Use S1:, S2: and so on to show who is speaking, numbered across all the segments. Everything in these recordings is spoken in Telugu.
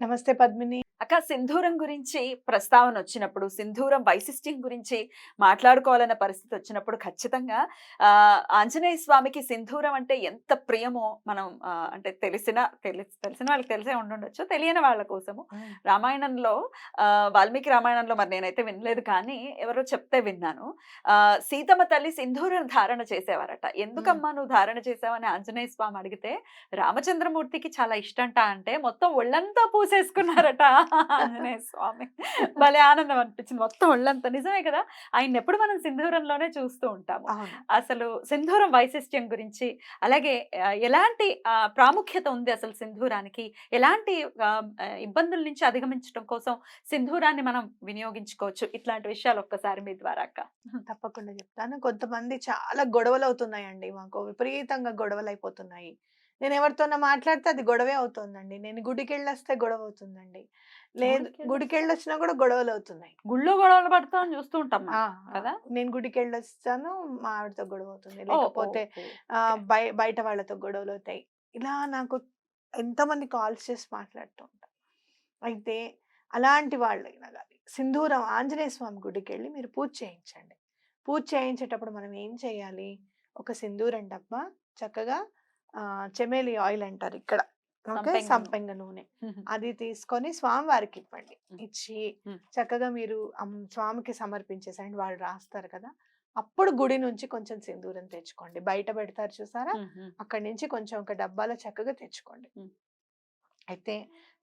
S1: నమస్తే పద్మిని.
S2: అక్క సింధూరం గురించి ప్రస్తావన వచ్చినప్పుడు సింధూరం వైశిష్ట్యం గురించి మాట్లాడుకోవాలన్న పరిస్థితి వచ్చినప్పుడు ఖచ్చితంగా ఆంజనేయ స్వామికి సింధూరం అంటే ఎంత ప్రియమో మనం అంటే తెలిసిన తెలి- తెలిసిన వాళ్ళకి తెలిసే ఉండుండొచ్చు తెలియని వాళ్ళ కోసము. రామాయణంలో ఆ, వాల్మీకి రామాయణంలో మరి నేనైతే వినలేదు కానీ ఎవరో చెప్తే విన్నాను. సీతమ్మ తల్లి సింధూరం ధారణ చేసేవారట. ఎందుకమ్మా నువ్వు ధారణ చేసావని ఆంజనేయ స్వామి అడిగితే రామచంద్రమూర్తికి చాలా ఇష్టంట అంటే మొత్తం ఒళ్ళంతా పూసేసుకున్నారట ఆంజనేయ స్వామి. భలే ఆనందం అనిపించింది. మొత్తం ఒళ్ళంతా. నిజమే కదా? ఆయన ఎప్పుడు మనం సింధూరంలోనే చూస్తూ ఉంటాము. అసలు సింధూరం వైశిష్ట్యం గురించి అలాగే ఎలాంటి ప్రాముఖ్యత ఉంది అసలు సింధూరానికి? ఎలాంటి ఇబ్బందుల నుంచి అధిగమించడం కోసం సింధూరాన్ని మనం వినియోగించుకోవచ్చు? ఇట్లాంటి విషయాలు ఒక్కసారి మీ ద్వారా అక్క.
S1: తప్పకుండా చెప్తాను. కొంతమంది చాలా గొడవలు అవుతున్నాయండి మాకు విపరీతంగా గొడవలు అయిపోతున్నాయి నేను ఎవరితోనో మాట్లాడితే అది గొడవే అవుతుందండి. నేను గుడికి వెళ్ళొస్తే గొడవ అవుతుందండి లేదు
S2: గుడికి
S1: వెళ్ళొచ్చినా కూడా గొడవలు అవుతున్నాయి
S2: గుళ్ళో గొడవలు పడతాం చూస్తూ ఉంటాం మనం.
S1: ఆ,
S2: కదా?
S1: నేను గుడికి వెళ్ళొస్తాను మా ఆవిడతో గొడవ అవుతుంది లేకపోతే బయట వాళ్ళతో గొడవలు అవుతాయి ఇలా నాకు ఎంతమంది కాల్స్ చేసి మాట్లాడుతూ ఉంటారు అయితే అలాంటి వాళ్ళైనా కానీ సింధూరం ఆంజనేయ స్వామి గుడికి వెళ్ళి మీరు పూజ చేయించండి. పూజ చేయించేటప్పుడు మనం ఏం చేయాలి? ఒక సింధూరం డబ్బా చక్కగా చెమేలి ఆయిల్ అంటారు ఇక్కడ. ఓకే?
S2: సంపెంగ నూనె.
S1: అది తీసుకొని స్వామివారికి ఇవ్వండి.
S2: మ్మ్.
S1: ఇచ్చి. చక్కగా మీరు స్వామికి సమర్పించేసండి వాళ్ళు రాస్తారు కదా. అప్పుడు గుడి నుంచి కొంచెం సింధూరం తెచ్చుకోండి. బయట పెడతారు చూసారా. అక్కడి నుంచి కొంచెం ఒక డబ్బాలో చక్కగా తెచ్చుకోండి. అయితే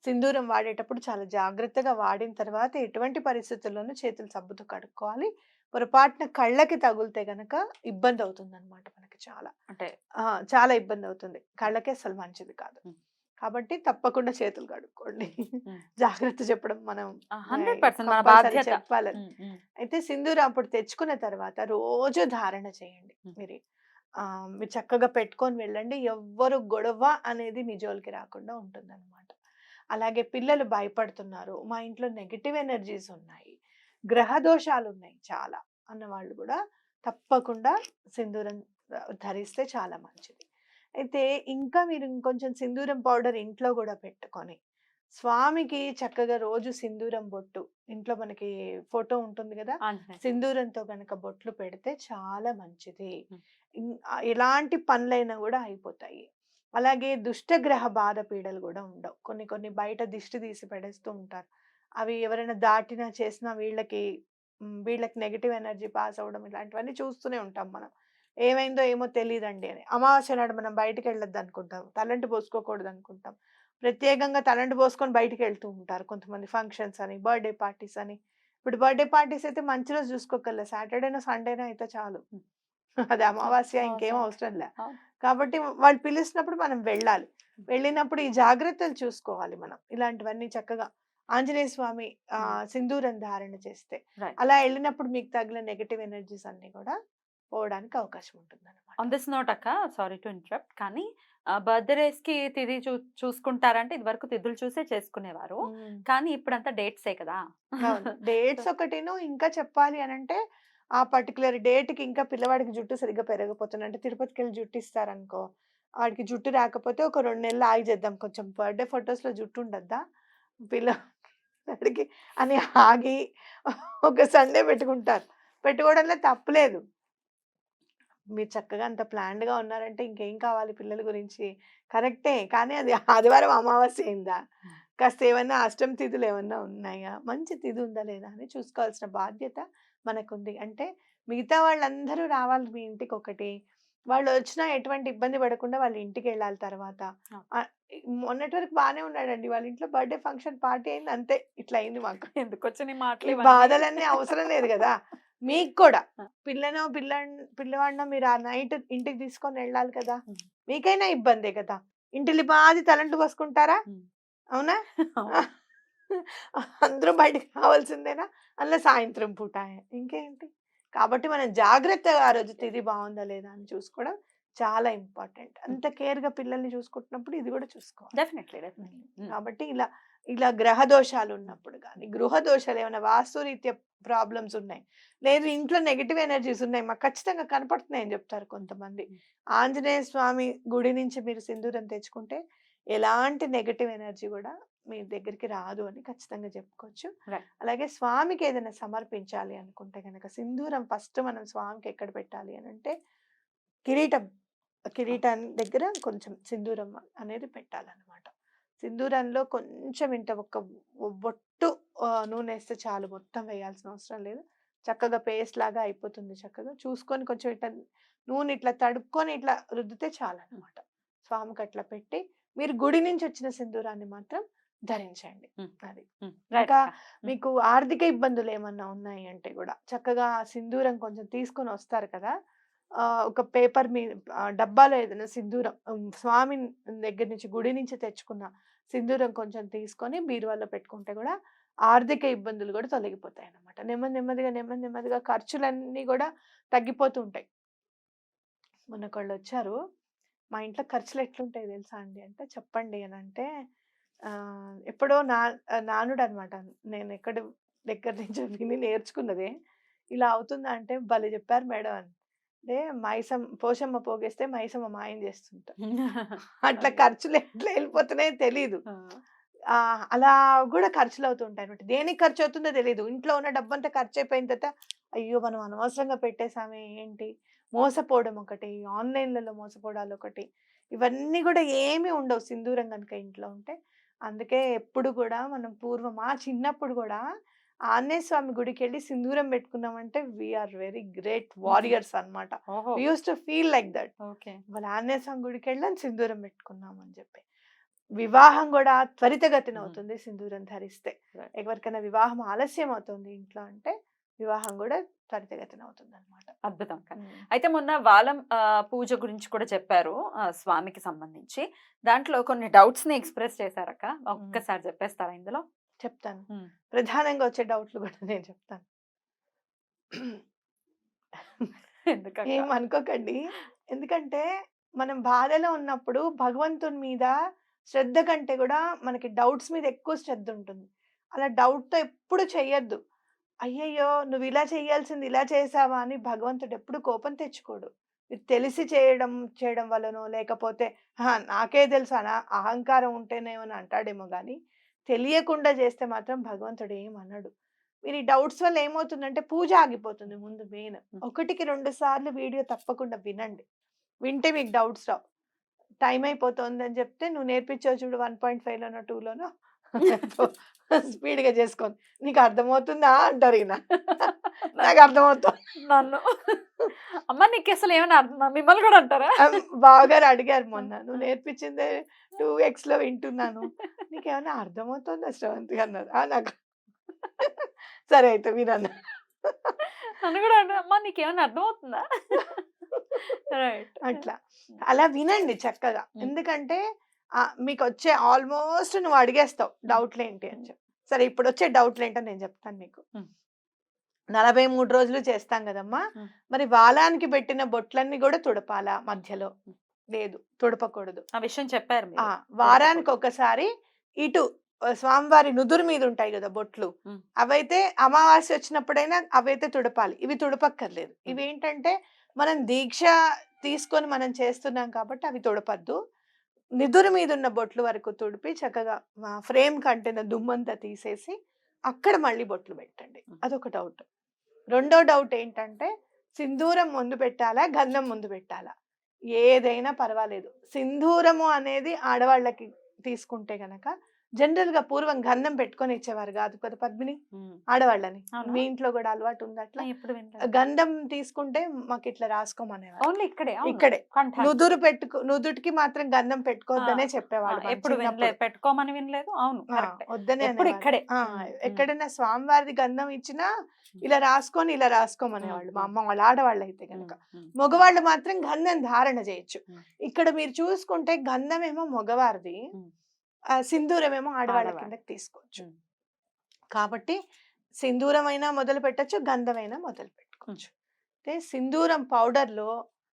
S1: సింధూరం వాడేటప్పుడు చాలా జాగ్రత్తగా వాడిన తర్వాత ఎటువంటి పరిస్థితుల్లోనూ చేతులు సబ్బుతో కడుక్కోవాలి. పొరపాటున కళ్ళకి తగిలితే గనక ఇబ్బంది అవుతుంది అనమాట మనకి చాలా.
S2: అంటే
S1: ఆ, చాలా ఇబ్బంది అవుతుంది కళ్ళకి అసలు మంచిది కాదు. కాబట్టి తప్పకుండా చేతులు కడుక్కోండి. జాగ్రత్త చెప్పడం మనం చెప్పాలని. అయితే సింధూరం అప్పుడు తెచ్చుకున్న తర్వాత రోజు ధారణ చేయండి. మీరు. ఆ, మీరు చక్కగా పెట్టుకొని వెళ్ళండి. ఎవ్వరు గొడవ అనేది మీ జోలికి రాకుండా ఉంటుందన్నమాట అలాగే పిల్లలు భయపడుతున్నారు. మా ఇంట్లో నెగిటివ్ ఎనర్జీస్ ఉన్నాయి. గ్రహ దోషాలు ఉన్నాయి చాలా అన్న వాళ్ళు కూడా తప్పకుండా సింధూరం ధరిస్తే చాలా మంచిది. అయితే ఇంకా మీరు ఇంకొంచెం సింధూరం పౌడర్ ఇంట్లో కూడా పెట్టుకొని స్వామికి చక్కగా రోజు సింధూరం బొట్టు ఇంట్లో మనకి ఫోటో ఉంటుంది కదా. సింధూరంతో కనుక బొట్లు పెడితే చాలా మంచిది. ఎలాంటి పనులైనా కూడా అయిపోతాయి. అలాగే దుష్టగ్రహ బాధ పీడలు కూడా ఉండవు. కొన్ని కొన్ని బయట దిష్టి తీసి పడేస్తూ ఉంటారు. అవి ఎవరైనా దాటినా చేసినా వీళ్ళకి వీళ్ళకి నెగిటివ్ ఎనర్జీ పాస్ అవ్వడం ఇలాంటివన్నీ చూస్తూనే ఉంటాం మనం. ఏమైందో ఏమో తెలియదండి అని. అమావాస్య నాడు మనం బయటికి వెళ్ళొద్దు అనుకుంటాం. తలంటి పోసుకోకూడదు అనుకుంటాం. ప్రత్యేకంగా తలంటి పోసుకొని బయటికి వెళ్తూ ఉంటారు కొంతమంది ఫంక్షన్స్ అని బర్త్డే పార్టీస్ అని. ఇప్పుడు బర్త్డే పార్టీస్ అయితే మంచి రోజు చూసుకోగల సాటర్డేనో సండేనో అయితే చాలు. అది అమావాస్య ఇంకేం
S2: సరే.
S1: అవసరం లే. కాబట్టి వాళ్ళు పిలిచినప్పుడు మనం వెళ్ళాలి. వెళ్ళినప్పుడు ఈ జాగ్రత్తలు చూసుకోవాలి మనం. ఇలాంటివన్నీ చక్కగా ఆంజనేయ స్వామి. సింధూరం ధారణ చేస్తే. అలా వెళ్ళినప్పుడు మీకు తగిన నెగటివ్ ఎనర్జీస్ అన్ని కూడా పోవడానికి అవకాశం ఉంటుంది
S2: ఆన్ దిస్ నోట్ అక్క సారీ టు ఇంటరప్ట్ కానీ బర్త్డేస్కి తిథి చూ చూసుకుంటారంటే ఇది వరకు తిథులు చూసే చేసుకునేవారు. కానీ ఇప్పుడంతా డేట్సే కదా.
S1: డేట్స్ ఒకటిను ఇంకా చెప్పాలి అని అంటే ఆ పర్టికులర్ డేట్కి ఇంకా పిల్లవాడికి జుట్టు సరిగ్గా పెరగపోతుంది. అంటే తిరుపతికి వెళ్ళి జుట్టు ఇస్తారనుకో వాడికి జుట్టు రాకపోతే ఒక రెండు నెలలు ఆగి చేద్దాం. కొంచెం బర్త్డే ఫొటోస్లో జుట్టు ఉండద్దా? పిల్లవాడికి అని ఆగి ఒక సండే పెట్టుకుంటారు. పెట్టుకోవడంలో తప్పులేదు. మీరు చక్కగా అంత planned గా ఉన్నారంటే ఇంకేం కావాలి పిల్లల గురించి? కరెక్టే. కానీ అది ఆదివారం అమావాస్య అయిందా? కాస్త ఏమన్నా అష్టం తిథులు ఏమన్నా ఉన్నాయా? మంచి తిథి ఉందా లేదా అని చూసుకోవాల్సిన బాధ్యత మనకుంది. అంటే మిగతా వాళ్ళందరూ రావాలి మీ ఇంటికి ఒకటి వాళ్ళు వచ్చినా ఎటువంటి ఇబ్బంది పడకుండా వాళ్ళ ఇంటికి వెళ్ళాలి తర్వాత మొన్నటి వరకు బాగానే ఉన్నాడండి. వాళ్ళ ఇంట్లో బర్త్డే ఫంక్షన్ పార్టీ అయింది అంతే. ఇట్లా అయింది మాకు.
S2: ఎందుకు వచ్చిన మాటలు
S1: ఈ
S2: ఇవన్నీ?
S1: బాధలన్నీ అవసరం లేదు కదా. మీకు కూడా. పిల్లనో పిల్ల పిల్లవాడినో మీరు ఆ నైట్ ఇంటికి తీసుకొని వెళ్ళాలి కదా. మీకైనా ఇబ్బందే కదా. ఇంటిలి బాది తలంటు పోసుకుంటారా. అవునా. అందరూ బయటకు రావాల్సిందేనా? అందులో సాయంత్రం పూట. ఇంకేంటి? కాబట్టి మనం జాగ్రత్తగా ఆ రోజు తిది బాగుందా లేదా అని చూసుకోవడం చాలా ఇంపార్టెంట్. అంత కేర్గా పిల్లల్ని చూసుకుంటున్నప్పుడు ఇది కూడా చూసుకోవాలి.
S2: Definitely definitely.
S1: కాబట్టి ఇలా ఇలా గ్రహ దోషాలు ఉన్నప్పుడు కానీ గృహ దోషాలు ఏమైనా వాస్తురీత్యా ప్రాబ్లమ్స్ ఉన్నాయి? లేదు ఇంట్లో నెగిటివ్ ఎనర్జీస్ ఉన్నాయి. మాకు ఖచ్చితంగా కనపడుతున్నాయి అని చెప్తారు కొంతమంది. ఆంజనేయ స్వామి గుడి నుంచి మీరు సింధూరం తెచ్చుకుంటే ఎలాంటి నెగటివ్ ఎనర్జీ కూడా మీ దగ్గరికి రాదు అని ఖచ్చితంగా చెప్పుకోవచ్చు. అలాగే స్వామికి ఏదైనా సమర్పించాలి అనుకుంటే కనుక సింధూరం ఫస్ట్ మనం స్వామికి ఎక్కడ పెట్టాలి అని అంటే కిరీటం. కిరీటం దగ్గర కొంచెం సింధూరం అనేది పెట్టాలన్నమాట. సింధూరంలో కొంచెం ఇంత ఒక బొట్టు నూనె వేస్తే చాలు. మొత్తం వేయాల్సిన అవసరం లేదు. చక్కగా పేస్ట్ లాగా అయిపోతుంది చక్కగా. చూసుకొని కొంచెం ఇట్లా నూనె ఇట్లా తడుపుకొని ఇట్లా రుద్దితే చాలు అనమాట స్వామికి అట్లా పెట్టి మీరు గుడి నుంచి వచ్చిన సింధూరాన్ని మాత్రం ధరించండి. అది. ఇంకా మీకు ఆర్థిక ఇబ్బందులు ఏమన్నా ఉన్నాయి అంటే కూడా చక్కగా సింధూరం కొంచెం తీసుకొని వస్తారు కదా. ఒక పేపర్ మీ డబ్బాలో ఏదైనా సింధూరం స్వామి దగ్గర నుంచి గుడి నుంచి తెచ్చుకున్న సింధూరం కొంచెం తీసుకొని బీరువాలో పెట్టుకుంటే కూడా ఆర్థిక ఇబ్బందులు కూడా తొలగిపోతాయి అన్నమాట నెమ్మది నెమ్మదిగా నెమ్మది నెమ్మదిగా ఖర్చులన్నీ కూడా తగ్గిపోతూ ఉంటాయి. మొన్న ఒకళ్ళు వచ్చారు మా ఇంట్లో ఖర్చులు ఎట్లుంటాయి తెలుసా అండి? అంటే చెప్పండి అని అంటే ఎప్పుడో నా నానుడు అనమాట నేను ఎక్కడ దగ్గర నుంచి విని నేర్చుకున్నదే. ఇలా అవుతుందా అంటే భలే చెప్పారు మేడం అని. అంటే మైసం పోషమ్మ పోగేస్తే మైసమ్మ మాయం చేస్తుంటా అట్లా ఖర్చులు ఎట్లా వెళ్ళిపోతున్నాయో తెలీదు. ఆ, అలా కూడా ఖర్చులు అవుతుంటాయి అనమాట దేనికి ఖర్చు అవుతుందో తెలియదు ఇంట్లో ఉన్న డబ్బంతా ఖర్చు అయిపోయిన తర్వాత అయ్యో మనం అనవసరంగా పెట్టేసామే ఏంటి? మోసపోవడం ఒకటి ఆన్లైన్లలో మోసపోవడాలు ఒకటి ఇవన్నీ కూడా ఏమీ ఉండవు సింధూరం కనుక ఇంట్లో ఉంటే. అందుకే ఎప్పుడు కూడా మనం పూర్వం మా చిన్నప్పుడు కూడా ఆంజనేయ స్వామి గుడికి వెళ్ళి సింధూరం పెట్టుకున్నామంటే వీఆర్ వెరీ గ్రేట్ వారియర్స్ అన్నమాట.
S2: ఓహో.
S1: Use to feel like that
S2: okay.
S1: వాళ్ళ ఆంజనేయ స్వామి గుడికి వెళ్ళాను సింధూరం పెట్టుకున్నాం అని చెప్పి. వివాహం కూడా త్వరితగతిన. అవుతుంది సింధూరం ధరిస్తే. ఎవరికైనా వివాహం ఆలస్యం అవుతుంది ఇంట్లో అంటే వివాహం కూడా త్వరితగతిన అవుతుంది అనమాట
S2: అద్భుతం. అయితే మొన్న వాలం పూజ గురించి కూడా చెప్పారు స్వామికి సంబంధించి. దాంట్లో కొన్ని డౌట్స్ని ఎక్స్ప్రెస్ చేశారక్క? ఒక్కసారి చెప్పేస్తారా ఇందులో?
S1: చెప్తాను. ప్రధానంగా వచ్చే డౌట్లు కూడా నేను చెప్తాను.
S2: ఎందుకక్క?
S1: ఏం అనుకోకండి. ఎందుకంటే మనం బాధలో ఉన్నప్పుడు భగవంతుని మీద శ్రద్ధ కంటే కూడా మనకి డౌట్స్ మీద ఎక్కువ శ్రద్ధ ఉంటుంది. అలా డౌట్తో ఎప్పుడు చెయ్యొద్దు. అయ్యయ్యో! నువ్వు ఇలా చేయాల్సింది ఇలా చేసావా అని భగవంతుడు ఎప్పుడు కోపం తెచ్చుకోడు. ఇది తెలిసి చేయడం చేయడం వల్లనో లేకపోతే "హా, నాకే తెలుసు అహంకారం ఉంటేనేమో అని అంటాడేమో కానీ తెలియకుండా చేస్తే మాత్రం భగవంతుడు ఏం అనడు. మీరు ఈ డౌట్స్ వల్ల ఏమవుతుందంటే పూజ ఆగిపోతుంది ముందు మెయిన్. ఒకటికి రెండు సార్లు వీడియో తప్పకుండా వినండి. వింటే మీకు డౌట్స్ రావు. టైం అయిపోతుంది అని చెప్తే నువ్వు నేర్పించావు చూడు వన్ పాయింట్ ఫైవ్లోనో టూలోనో స్పీడ్గా చేసుకోండి నీకు అర్థమవుతుందా? అంటారు ఈయన. నాకు అర్థమవుతుంది
S2: నన్ను. అమ్మ నీకు అసలు ఏమైనా అర్థం మిమ్మల్ని కూడా అంటారా?
S1: బావగారు అడిగారు మొన్న. నువ్వు నేర్పించిందే టూ ఎక్స్లో వింటున్నాను. నీకేమైనా అర్థమవుతుందా శ్రవంతి అన్నారు "ఆ, నాకు సరే అయితే వినన్నా.
S2: నన్ను కూడా అమ్మ నీకేమైనా అర్థమవుతుందా? రైట్.
S1: అట్లా. అలా వినండి చక్కగా. ఎందుకంటే మీకు వచ్చే ఆల్మోస్ట్ నువ్వు అడిగేస్తావు డౌట్లు ఏంటి అని చెప్పి. సరే ఇప్పుడు వచ్చే డౌట్లు ఏంటో నేను చెప్తాను మీకు
S2: మ్మ్.
S1: నలభై మూడు రోజులు చేస్తాం కదమ్మా.
S2: మ్మ్.
S1: మరి వాలానికి పెట్టిన బొట్లన్నీ కూడా తుడపాలా మధ్యలో. లేదు తుడపకూడదు.
S2: ఆ విషయం చెప్పారు
S1: వారానికి ఒకసారి ఇటు స్వామివారి నుదురు మీద ఉంటాయి కదా బొట్లు. అవైతే అమావాస్య వచ్చినప్పుడైనా అవైతే తుడపాలి. ఇవి తుడపక్కర్లేదు. ఇవి ఏంటంటే మనం దీక్ష తీసుకొని మనం చేస్తున్నాం కాబట్టి అవి తుడపద్దు. నిదురు మీద ఉన్న బొట్లు వరకు తుడిపి చక్కగా ఫ్రేమ్ కంటేన దుమ్మంతా తీసేసి అక్కడ మళ్ళీ బొట్లు పెట్టండి. అదొక డౌట్. రెండో డౌట్ ఏంటంటే సింధూరం ముందు పెట్టాలా? గంధం ముందు పెట్టాలా? ఏదైనా పర్వాలేదు. సింధూరము అనేది ఆడవాళ్ళకి తీసుకుంటే గనక జనరల్గా పూర్వం గంధం పెట్టుకొని ఇచ్చేవారు కాదు కదా పద్మిని. ఆడవాళ్ళని? మీ ఇంట్లో కూడా అలవాటు ఉంది అట్లా గంధం తీసుకుంటే మాకు ఇట్లా రాసుకోమనేవారు.
S2: ఓన్లీ ఇక్కడే.
S1: ఇక్కడే. నుదురు పెట్టుకో నుదుటికి మాత్రం గంధం పెట్టుకోవద్దనే మన
S2: ఎప్పుడు పెట్టుకోమని వినలేదు. అవును
S1: వద్దనే.
S2: ఇక్కడే.
S1: ఎక్కడైనా స్వామివారిది గంధం ఇచ్చినా ఇలా రాసుకొని ఇలా రాసుకోమనేవాళ్ళు. మా అమ్మ వాళ్ళ ఆడవాళ్ళు అయితే కనుక మగవాళ్ళు మాత్రం గంధం ధారణ చేయొచ్చు. ఇక్కడ మీరు చూసుకుంటే గంధం ఏమో మగవారిది.
S2: ఉమ్.
S1: ఆ, సింధూరం ఏమో ఆడవాళ్ళ. కిందకి తీసుకోవచ్చు. కాబట్టి సింధూరం అయినా మొదలు పెట్టచ్చు గంధమైనా మొదలు పెట్టుకోవచ్చు అయితే సింధూరం పౌడర్లో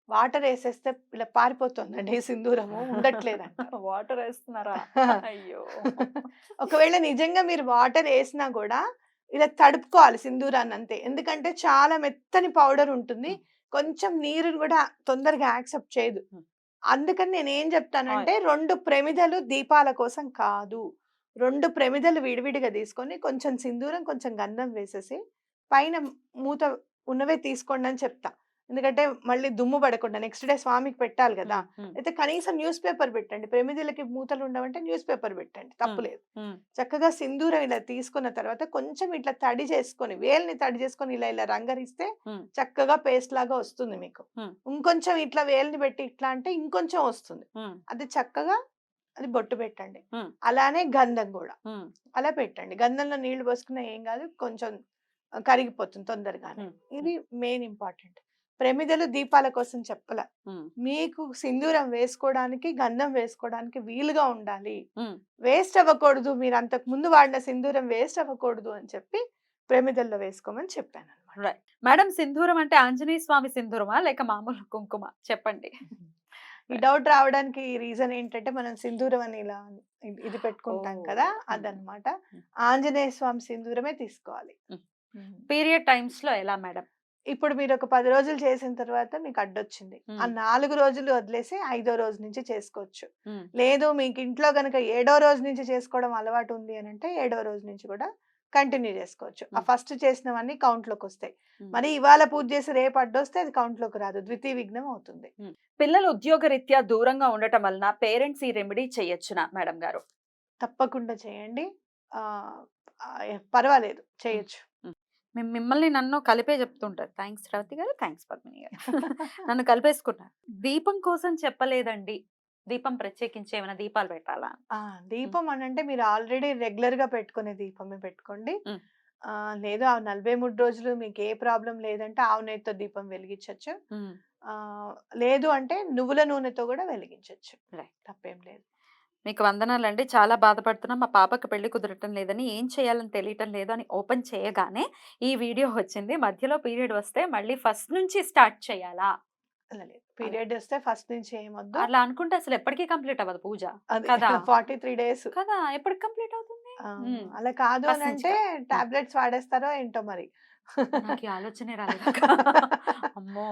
S1: వాటర్ వేసేస్తే ఇలా పారిపోతుందండి సింధూరము ఉండట్లేదంట
S2: వాటర్ వేస్తున్నారా అయ్యో
S1: ఒకవేళ నిజంగా మీరు వాటర్ వేసినా కూడా ఇలా తడుపుకోవాలి సింధూరాన్ని అంతే ఎందుకంటే చాలా మెత్తని పౌడర్ ఉంటుంది. కొంచెం నీరుని కూడా తొందరగా యాక్సెప్ట్ చేయదు. అందుకని నేను ఏం చెప్తానంటే రెండు ప్రమిదలు దీపాల కోసం కాదు. రెండు ప్రమిదలు విడివిడిగా తీసుకొని కొంచెం సింధూరం కొంచెం గంధం వేసేసి పైన మూత ఉన్నవే తీసుకోండి అని చెప్తా. ఎందుకంటే మళ్ళీ దుమ్ము పడకుండా నెక్స్ట్ డే స్వామికి పెట్టాలి కదా! అయితే కనీసం న్యూస్ పేపర్ పెట్టండి. ప్రమిదలకి మూతలు ఉండవంటే న్యూస్ పేపర్ పెట్టండి. తప్పులేదు. చక్కగా సింధూరం ఇలా తీసుకున్న తర్వాత కొంచెం ఇట్లా తడి చేసుకొని వేల్ని తడి చేసుకొని ఇలా ఇలా రంగరిస్తే. చక్కగా పేస్ట్ లాగా వస్తుంది మీకు. ఇంకొంచెం ఇట్లా వేల్ని పెట్టి ఇట్లా అంటే ఇంకొంచెం వస్తుంది. అది చక్కగా అది బొట్టు పెట్టండి. అలానే గంధం కూడా. అలా పెట్టండి. గంధంలో నీళ్ళు పోసుకున్నా ఏం కాదు కొంచెం కరిగిపోతుంది తొందరగానే. ఇది మెయిన్ ఇంపార్టెంట్ ప్రమిదలు దీపాల కోసం చెప్పల. మీకు సింధూరం వేసుకోవడానికి గంధం వేసుకోవడానికి వీలుగా ఉండాలి. వేస్ట్ అవ్వకూడదు మీరు అంతకు ముందు వాడిన సింధూరం వేస్ట్ అవ్వకూడదు అని చెప్పి ప్రమిదల్లో వేసుకోమని చెప్పాను అనమాట
S2: మేడం సింధూరం అంటే ఆంజనేయ స్వామి సింధూరమా? లేక మామూలు కుంకుమ? చెప్పండి.
S1: ఈ డౌట్ రావడానికి రీజన్ ఏంటంటే మనం సింధూరం అని ఇలా ఇది- పెట్టుకుంటాం. కదా. అదనమాట. ఆంజనేయ స్వామి సింధూరమే తీసుకోవాలి.
S2: పీరియడ్ టైమ్స్లో ఎలా మేడం?
S1: ఇప్పుడు మీరు ఒక పది రోజులు చేసిన తర్వాత మీకు అడ్డొచ్చింది. ఆ. నాలుగు రోజులు వదిలేసి ఐదో రోజు నుంచి చేసుకోవచ్చు. లేదు మీకు ఇంట్లో కనుక ఏడో రోజు నుంచి చేసుకోవడం అలవాటు ఉంది అని అంటే ఏడో రోజు నుంచి కూడా కంటిన్యూ చేసుకోవచ్చు. ఆ. ఫస్ట్ చేసినవన్నీ count లోకి వస్తాయి. మరి ఇవాళ పూజ చేసి రేపు అడ్డొస్తే అది count లోకి రాదు. ద్వితీయ విఘ్నం అవుతుంది.
S2: పిల్లలు ఉద్యోగ రీత్యా దూరంగా ఉండటం వలన పేరెంట్స్ ఈ రెమెడీ చేయొచ్చునా మేడం గారు?
S1: తప్పకుండా చేయండి. పర్వాలేదు. చేయొచ్చు.
S2: మిమ్- మిమ్మల్ని నన్ను కలిపే చెప్తుంటారు. థ్యాంక్స్ రేవతి గారు థ్యాంక్స్ పద్మిని గారు. నన్ను కలిపేసుకున్నారు దీపం కోసం చెప్పలేదండి. దీపం ప్రత్యేకించి ఏమైనా దీపాలు పెట్టాలా?
S1: దీపం అని అంటే మీరు ఆల్రెడీ రెగ్యులర్గా పెట్టుకునే దీపమే పెట్టుకోండి. లేదు ఆ నలభై మూడు రోజులు మీకు ఏ ప్రాబ్లం లేదంటే ఆవు నెయ్యితో దీపం వెలిగించవచ్చు లేదు అంటే నువ్వుల నూనెతో కూడా వెలిగించవచ్చు. తప్పేం లేదు.
S2: మీకు వందనాలండి. చాలా బాధపడుతున్నాం. మా పాపకి పెళ్ళి కుదరటం లేదని ఏం చేయాలని తెలియటం లేదు అని ఓపెన్ చేయగానే ఈ వీడియో వచ్చింది. మధ్యలో పీరియడ్ వస్తే మళ్ళీ ఫస్ట్ నుంచి స్టార్ట్ చేయాలా?
S1: పీరియడ్ వస్తే ఫస్ట్ నుంచి ఏమొద్దు.
S2: అలా అనుకుంటే అసలు ఎప్పటికీ కంప్లీట్ అవ్వదు పూజ. కదా.
S1: Forty three days.
S2: కదా? ఎప్పటికి కంప్లీట్ అవుతుంది.
S1: అలా కాదు అని అంటే టాబ్లెట్స్ వాడేస్తారో ఏంటో మరి?
S2: ఆలోచనే రాలేదు అమ్మో!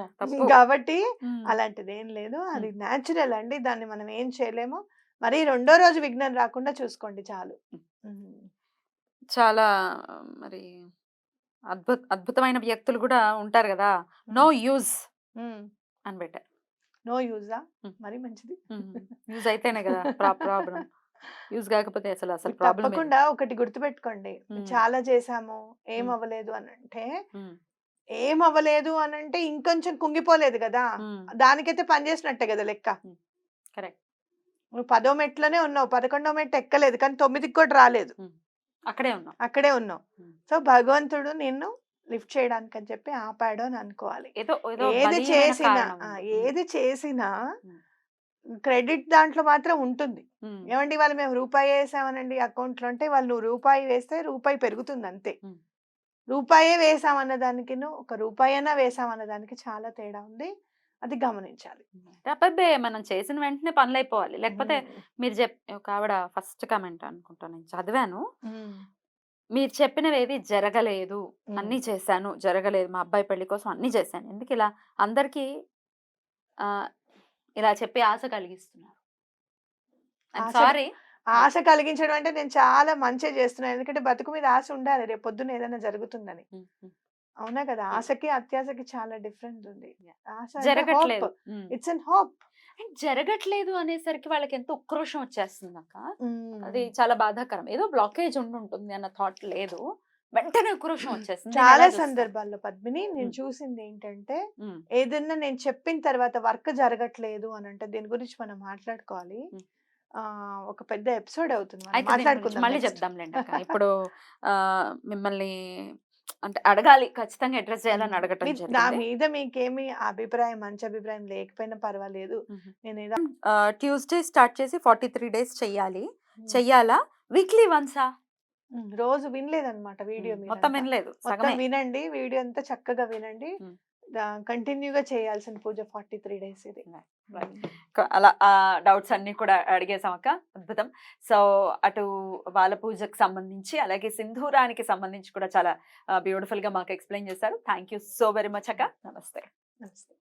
S1: కాబట్టి అలాంటిది ఏం లేదు. అది న్యాచురల్ అండి. దాన్ని మనం ఏం చేయలేము. మరి రెండో రోజు విఘ్నం రాకుండా చూసుకోండి చాలు.
S2: చాలా మరి అద్భుత అద్భుతమైన వ్యక్తులు కూడా ఉంటారు కదా! No use. అని పెట్టారు
S1: నో యూజా. మరి మంచిది.
S2: యూజ్ అయితేనే కదా! ప్రాబ్లం యూజ్ కాకపోతే అసలు అసలు ప్రాబ్లం
S1: తప్పకుండా ఒకటి గుర్తుపెట్టుకోండి. చాలా చేసాము ఏం. అవ్వలేదు అని అంటే ఏం అవ్వలేదు అని అంటే ఇంకొంచెం కుంగిపోలేదు కదా! దానికైతే పని చేసినట్టే కదా లెక్క.
S2: కరెక్ట్.
S1: నువ్వు పదో మెట్లోనే ఉన్నావు పదకొండో మెట్టు ఎక్కలేదు కానీ తొమ్మిదికి కూడా రాలేదు.
S2: అక్కడే ఉన్నాం
S1: అక్కడే ఉన్నావు. సో భగవంతుడు నిన్ను లిఫ్ట్ చేయడానికి అని చెప్పి ఆపాడు అని అనుకోవాలి.
S2: ఏదో
S1: చేసినా. ఏది చేసినా. క్రెడిట్ దాంట్లో మాత్రం ఉంటుంది. ఏమండి వాళ్ళు మేము రూపాయి వేసామనండి అకౌంట్లో అంటే వాళ్ళు నువ్వు రూపాయి వేస్తే రూపాయి పెరుగుతుంది అంతే. రూపాయే వేసామన్న దానికి ఒక రూపాయి అయినా వేసామన్న దానికి చాలా తేడా ఉంది. అది గమనించాలి.
S2: అబ్బబ్బే మనం చేసిన వెంటనే పనులు అయిపోవాలి లేకపోతే. మీరు చెప్ ఒక ఆవిడ ఫస్ట్ కమెంట్ అనుకుంటా నేను చదివాను. మీరు చెప్పినవి ఏవి జరగలేదు. అన్నీ చేశాను. జరగలేదు. మా అబ్బాయి పెళ్ళి కోసం అన్నీ చేశాను. ఎందుకు ఇలా అందరికీ ఆ, ఇలా చెప్పి ఆశ కలిగిస్తున్నారు. సారీ.
S1: ఆశ కలిగించడం అంటే నేను చాలా మంచిగా చేస్తున్నాను. ఎందుకంటే బతుకు మీద ఆశ ఉండాలి. రేపు పొద్దున ఏదైనా జరుగుతుందని. అవునా కదా! ఆశకి అత్యాశకి చాలా డిఫరెన్స్ ఉంది.
S2: జరగట్లేదు.
S1: It's an hope.
S2: అండ్ జరగట్లేదు అనేసరికి వాళ్ళకి ఎంతో ఉక్రోషం వచ్చేస్తుంది అక్క అది చాలా బాధాకరం. ఏదో బ్లాకేజ్ ఉండి ఉంటుంది అన్న థాట్ లేదు. వెంటనే ఉక్రోషం వచ్చేస్తుంది.
S1: చాలా? సందర్భాల్లో పద్మిని నేను. చూసింది ఏంటంటే ఏదన్నా నేను చెప్పిన తర్వాత వర్క్ జరగట్లేదు అని అంటే దీని గురించి మనం మాట్లాడుకోవాలి. ఒక పెద్ద ఎపిసోడ్ అవుతుంది. మాట్లాడుకుందాం
S2: మళ్ళీ అక్క ఇప్పుడు మిమ్మల్ని అంటే అడగాలి. ఖచ్చితంగా అడ్రస్ చేయాలని అడగటం
S1: నా మీద మీకేమి అభిప్రాయం మంచి అభిప్రాయం లేకపోయినా పర్వాలేదు. నేను
S2: ట్యూస్డే స్టార్ట్ చేసి ఫార్టీ త్రీ డేస్ చెయ్యాలి. చెయ్యాలా? వీక్లీ వన్సా?
S1: రోజు వినలేదన్నమాట వీడియో
S2: మొత్తం. వినలేదు.
S1: మొత్తం వినండి. వీడియో అంతా చక్కగా వినండి. కంటిన్యూగా చేయాల్సిన పూజ ఫార్టీ త్రీ డేస్ ఇది.
S2: అలా ఆ డౌట్స్ అన్ని కూడా అడిగేసాం అక్క అద్భుతం. సో అటు వాళ్ళ పూజకు సంబంధించి అలాగే సింధూరానికి సంబంధించి కూడా చాలా బ్యూటిఫుల్గా మాకు ఎక్స్ప్లెయిన్ చేశారు. Thank you so very much అక్క. నమస్తే.
S1: నమస్తే.